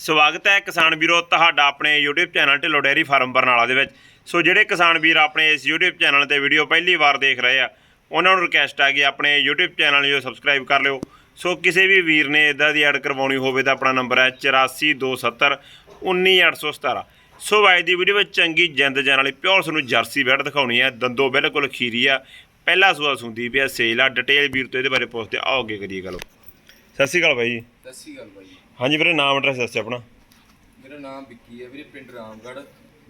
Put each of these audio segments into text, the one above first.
ਸਵਾਗਤ ਹੈ ਕਿਸਾਨ ਵੀਰੋ ਤੁਹਾਡਾ ਆਪਣੇ YouTube channel Dhillon dairy farm Barnala ਦੇ ਵਿੱਚ। ਸੋ ਜਿਹੜੇ ਕਿਸਾਨ ਵੀਰ ਆਪਣੇ ਇਸ YouTube ਚੈਨਲ ਤੇ ਵੀਡੀਓ ਪਹਿਲੀ ਵਾਰ ਦੇਖ ਰਹੇ ਆ, ਉਹਨਾਂ ਨੂੰ ਰਿਕਵੈਸਟ ਆ ਕਿ ਆਪਣੇ YouTube ਚੈਨਲ ਨੂੰ ਸਬਸਕ੍ਰਾਈਬ ਕਰ ਲਿਓ। ਸੋ ਕਿਸੇ ਵੀ ਵੀਰ ਨੇ ਇਦਾਂ ਦੀ ਐਡ ਕਰਵਾਉਣੀ ਹੋਵੇ ਤਾਂ ਆਪਣਾ ਨੰਬਰ ਹੈ 8427 19817 ਸੋ ਅੱਜ ਦੀ ਵੀਡੀਓ ਵਿੱਚ ਚੰਗੀ ਜਿੰਦ ਜਾਨ ਵਾਲੀ ਪਿਓਰ ਤੁਹਾਨੂੰ ਜਰਸੀ ਬੈਡ ਦਿਖਾਉਣੀ ਹੈ। ਦੰਦੋ ਬਿਲਕੁਲ ਖੀਰੀ ਆ, ਪਹਿਲਾ ਸੂਆ ਸੁੰਦੀ ਪਿਆ ਸੇਲ ਆ ਡਿਟੇਲ ਵੀਰ ਤੋਂ ਇਹਦੇ ਬਾਰੇ ਪੁੱਛਦੇ ਆ। ਆਓ ਅੱਗੇ ਕਰੀਏ ਗੱਲ। ਸਤਿ ਸ਼੍ਰੀ ਅਕਾਲ ਬਾਈ ਜੀ। ਸਤਿ ਸ਼੍ਰੀ ਅਕਾਲ ਬਾਈ ਹਾਂਜੀ ਵੀਰੇ ਨਾਮ ਐਡਰੈਸ ਦੱਸਿਓ ਆਪਣਾ। ਮੇਰਾ ਨਾਮ ਵਿੱਕੀ ਹੈ ਵੀਰੇ ਪਿੰਡ ਰਾਮਗੜ੍ਹ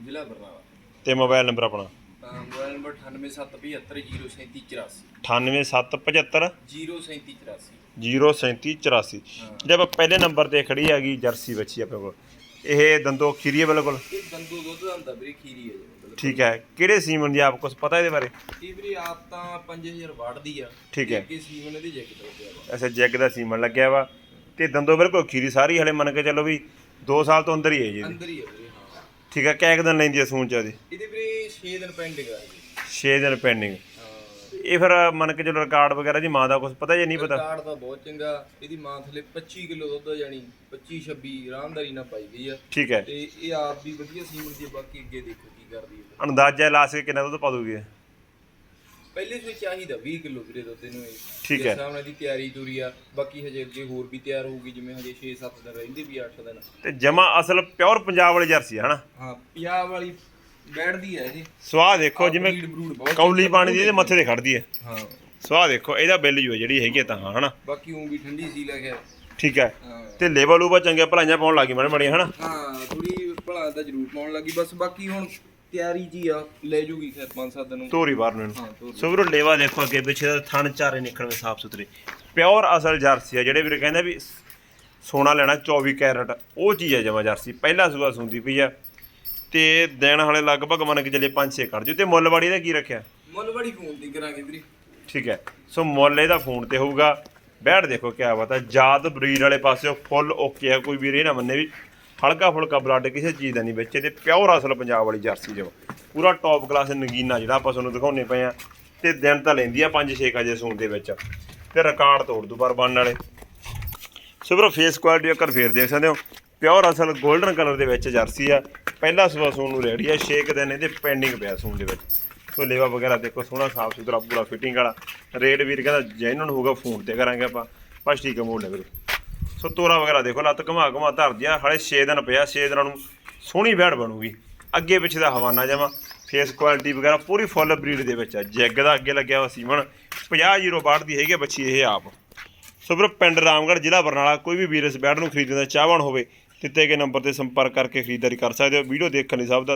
ਜ਼ਿਲ੍ਹਾ ਬਰਨਾਲਾ। ਤੇ ਮੋਬਾਈਲ ਨੰਬਰ ਆਪਣਾ। ਤਾਂ ਮੋਬਾਈਲ ਨੰਬਰ 9877703784 98775 03784 03784 ਜੇ ਆਪਾਂ ਪਹਿਲੇ ਨੰਬਰ ਤੇ ਖੜੀ ਹੈਗੀ ਜਰਸੀ ਬੱਚੀ ਆਪਣੇ ਕੋਲ। ਇਹ ਦੰਦੋ ਖੀਰੀ ਹੈ ਬਿਲਕੁਲ? ਇਹ ਦੰਦੂ ਦੁੱਧ ਦਾ ਹੁੰਦਾ ਵੀਰੇ ਖੀਰੀ ਹੈ ਜੀ ਠੀਕ ਹੈ। ਕਿਹੜੇ ਸੀਮਨ ਦੀ ਆਪ ਕੁਝ ਪਤਾ ਇਹਦੇ ਬਾਰੇ? ਇਹ ਵੀਰੇ ਆਪ ਤਾਂ 5000 ਵੜਦੀ ਆ। ਠੀਕ ਹੈ। ਕਿ ਸੀਮਨ ਇਹਦੀ ਜੈਕ ਪਿਆ ਐਸੇ ਜੈਗ ਦਾ ਸੀਮਨ ਲੱਗਿਆ ਵਾ। ਤੇ ਦੰਦੋ ਬਿਲਕੁਲ ਖੀਰੀ ਸਾਰੀ ਹਲੇ ਮੰਨ ਕੇ ਚੱਲੋ ਵੀ 2 ਸਾਲ ਤੋਂ ਅੰਦਰ ਹੀ ਹੈ ਜੀ ਇਹਦੀ। ਅੰਦਰ ਹੀ ਹੈ ਵੀਰੇ ਹਾਂ। ਠੀਕ ਹੈ ਕਿਆ ਇੱਕ ਦਿਨ ਲੈਂਦੀ ਹੈ ਸੂਣ ਚ ਉਹਦੀ ਇਹਦੇ ਵੀਰੇ 6 ਦਿਨ ਪੈਂਡਿੰਗ ਆ ਜੀ। 6 ਦਿਨ ਪੈਂਡਿੰਗ ਹਾਂ। ਇਹ ਫਿਰ ਮੰਨ ਕੇ ਚੱਲੋ ਰਿਕਾਰਡ ਵਗੈਰਾ ਦੀ ਮਾਂ ਦਾ ਕੁਝ ਪਤਾ ਜਾਂ ਨਹੀਂ ਪਤਾ? ਕਾਰਡ ਤਾਂ ਬਹੁਤ ਚੰਗਾ ਇਹਦੀ ਮਾਂ ਥਲੇ 25 ਕਿਲੋ ਦੁੱਧ ਆ ਜਾਣੀ 25 26 ਆਰਾਮਦਾਰੀ ਨਾਲ ਪਾਈ ਗਈ ਆ। ਠੀਕ ਹੈ। ਤੇ ਇਹ ਆਪ ਵੀ ਵਧੀਆ ਸੀਮਨ ਦੀ ਆ, ਬਾਕੀ ਅੱਗੇ ਦੇਖੋ ਕੀ ਕਰਦੀ ਹੈ। ਅੰਦਾਜ਼ਾ ਲਾ ਕੇ ਕਿੰਨਾ ਦੁੱਧ ਪਾ ਦੂਗੀ ਇਹ? ਪਹਿਲੇ ਸੋਈ ਚਾਹੀਦਾ 20 ਕਿਲੋ ਵੀਰੇ ਦੁੱਧ ਇਹਨੂੰ ਇਹ। ਠੀਕ ਜਿਸ ਹੈ। ਹਿਸਾਬ ਨਾਲ ਦੀ ਤਿਆਰੀ ਤੁਰੀ ਆ ਬਾਕੀ ਹਜੇ ਅੱਗੇ ਹੋਰ ਵੀ ਤਿਆਰ ਹੋਊਗੀ ਜਿਵੇਂ ਹਜੇ 6-7 ਦਿਨ ਰਹਿੰਦੇ ਵੀ 8 ਦਿਨ। ਤੇ ਜਮਾ ਅਸਲ ਪਿਓਰ ਪੰਜਾਬ ਵਾਲੀ ਜਰਸੀ ਹੈ ਹਨਾ? ਹਾਂ ਪੰਜਾਬ ਵਾਲੀ ਬੈਠਦੀ ਆ ਇਹ। ਸਵਾਹ ਦੇਖੋ ਜਿਵੇਂ ਬਹੁਤ ਕੌਲੀ ਪਾਣੀ ਦੀ ਇਹਦੇ ਮੱਥੇ ਤੇ ਖੜਦੀ ਹੈ। ਹਾਂ। ਸਵਾਹ ਦੇਖੋ ਇਹਦਾ ਬਿੱਲ ਜੋ ਹੈ ਜਿਹੜੀ ਹੈਗੀ ਹੈ ਤਾਂ ਹਨਾ? ਬਾਕੀ ਉਹ ਵੀ ਠੰਡੀ ਸੀ ਲੱਗਿਆ ਠੀਕ ਹੈ। ਹਾਂ। ਤੇ ਲੇਵਲ ਉਪਰ ਚੰਗੇ ਭਲਾਈਆਂ ਪਾਉਣ ਲੱਗੀ ਮੜੇ ਮੜੇ ਹਨਾ? ਹਾਂ ਥੋੜੀ ਭਲਾ ਤਾਂ ਜ਼ਰੂਰ ਪਾਉਣ ਲੱਗੀ ਬਸ ਬਾਕੀ ਹੁਣ ਤਿਆਰੀ ਜੀ ਆ ਲੈ ਜੂਗੀ ਖੈਰ 5-7 ਦਿਨ ਨੂੰ। ਤੋਰੀ ਬਾਹਰ ਨੂੰ ਹਾਂ ਤੋਰ ਸੋ ਵੀਰੋ ਲੇਵਾ ਦੇਖੋ ਅੱਗੇ ਪਿੱਛੇ ਦਾ ਥਣ ਚਾਰੇ ਨਿਕਲਵੇਂ ਸਾਫ਼ ਸੁਥਰੇ। ਪਿਓਰ ਅਸਲ ਜਰਸੀ ਆ ਜਿਹੜੇ ਵੀਰੇ ਕਹਿੰਦੇ ਵੀ ਸੋਨਾ ਲੈਣਾ 24 ਕੈਰਟ ਉਹ ਚੀਜ਼ ਹੈ ਜਮਾ ਜਰਸੀ। ਪਹਿਲਾ ਸੂਆ ਸੁੰਦੀ ਪਈ ਆ ਤੇ ਦਿਨ ਹਲੇ ਲਗਭਗ ਮੰਨ ਕੇ ਚੱਲੇ 5-6 ਕਰ ਜੂ ਤੇ ਮੁੱਲਵਾੜੀ ਦਾ ਕੀ ਰੱਖਿਆ? ਮੁੱਲ ਬੜੀ ਫੋਨ ਦੀ ਕਰਾਂਗੇ ਵੀਰੇ। ਠੀਕ ਹੈ। ਸੋ ਮੁੱਲ ਇਹਦਾ ਫੋਨ ਤੇ ਹੋਊਗਾ। ਬੈਠ ਦੇਖੋ ਕਿਆ ਬਾਤ ਹੈ ਜਾਤ ਬਰੀਡ ਵਾਲੇ ਪਾਸੇ ਫੁੱਲ ਓਕੇ ਆ ਕੋਈ ਵੀਰ ਨਾ ਮੰਨੇ ਵੀ ਹਲਕਾ ਫੁਲਕਾ ਬਲੱਡ ਕਿਸੇ ਚੀਜ਼ ਦਾ ਨਹੀਂ ਵਿੱਚ ਤੇ ਪਿਓਰ ਅਸਲ ਪੰਜਾਬ ਵਾਲੀ ਜਰਸੀ ਜੋ ਪੂਰਾ ਟੌਪ ਕਲਾਸ ਨਗੀਨਾ ਜਿਹੜਾ ਆਪਾਂ ਤੁਹਾਨੂੰ ਦਿਖਾਉਣੇ ਪਏ ਆ ਤੇ ਦਿਨ ਤਾਂ ਲੈਂਦੀ ਆ 5-6 ਅਜੇ ਸੂਣ ਦੇ ਵਿੱਚ। ਤੇ ਰਿਕਾਰਡ ਤੋੜ ਦੂ ਪਰ ਬਣਨ ਵਾਲੇ। ਸੋ ਵੀਰੋ ਫੇਸ ਕੁਆਲਿਟੀ ਅਕਰ ਫੇਰ ਦੇਖ ਸਕਦੇ ਹੋ। ਪਿਓਰ ਅਸਲ 골ਡਨ ਕਲਰ ਦੇ ਵਿੱਚ ਜਰਸੀ ਆ। ਪਹਿਲਾ ਸੂਆ ਸੂਣ ਨੂੰ ਰੈਡੀ ਆ 6 ਦਿਨ ਇਹਦੇ ਪੈਂਡਿੰਗ ਪਿਆ ਸੂਣ ਦੇ ਵਿੱਚ। ਸੋ ਲੇਵਾ ਵਗੈਰਾ ਦੇਖੋ, ਸੋਹਣਾ ਸਾਫ਼ ਸੁਥਰਾ ਪੂਰਾ ਫਿਟਿੰਗ ਵਾਲਾ। ਰੇਟ ਵੀਰ ਕਹਿੰਦਾ ਜੈਨੂਨ ਹੋਊਗਾ ਫੋਨ ਤੇ ਕਰਾਂਗੇ ਆਪਾਂ। ਬਸ ਠੀਕ ਹੈ ਮੋੜ ਲੈ ਵੀਰੇ। ਸੋ ਤੋਰਾ ਵਗੈਰਾ ਦੇਖੋ, ਲੱਤ ਘੁਮਾ ਘੁਮਾ ਧਰ ਦਿਆ ਹਲੇ 6 ਦਿਨ ਪਿਆ 6 ਦਿਨਾਂ ਨੂੰ ਸੋਹਣੀ ਬੈੜ ਬਣੂਗੀ। ਅੱਗੇ ਪਿੱਛੇ ਦਾ ਹਵਾਨਾ ਜਮਾ ਫੇਸ ਕੁਆਲਿਟੀ ਵਗੈਰਾ ਪੂਰੀ ਫੁੱਲ ਬਰੀਡ ਦੇ ਵਿੱਚ ਆ। ਜੈਗ ਦਾ ਅੱਗੇ ਲੱਗਿਆ ਵਾ ਸੀਮਨ 50 ਜੀਰੋ ਬਾੜ ਦੀ ਹੈਗੀ ਆ ਬੱਚੀ ਇਹ ਆਪ। ਸੋ ਵੀਰੋ, ਪਿੰਡ ਰਾਮਗੜ੍ਹ, ਜ਼ਿਲ੍ਹਾ ਬਰਨਾਲਾ, ਕੋਈ ਵੀ ਵੀਰ ਇਸ ਬੈਡ ਨੂੰ ਖਰੀਦਣ ਦਾ ਚਾਹਵਾਨ ਹੋਵੇ, ਦਿੱਤੇ ਗਏ ਨੰਬਰ ਤੇ ਸੰਪਰਕ ਕਰਕੇ ਖਰੀਦਦਾਰੀ ਕਰ ਸਕਦੇ ਹੋ। ਵੀਡੀਓ ਦੇਖਣ ਲਈ ਸਭ ਦਾ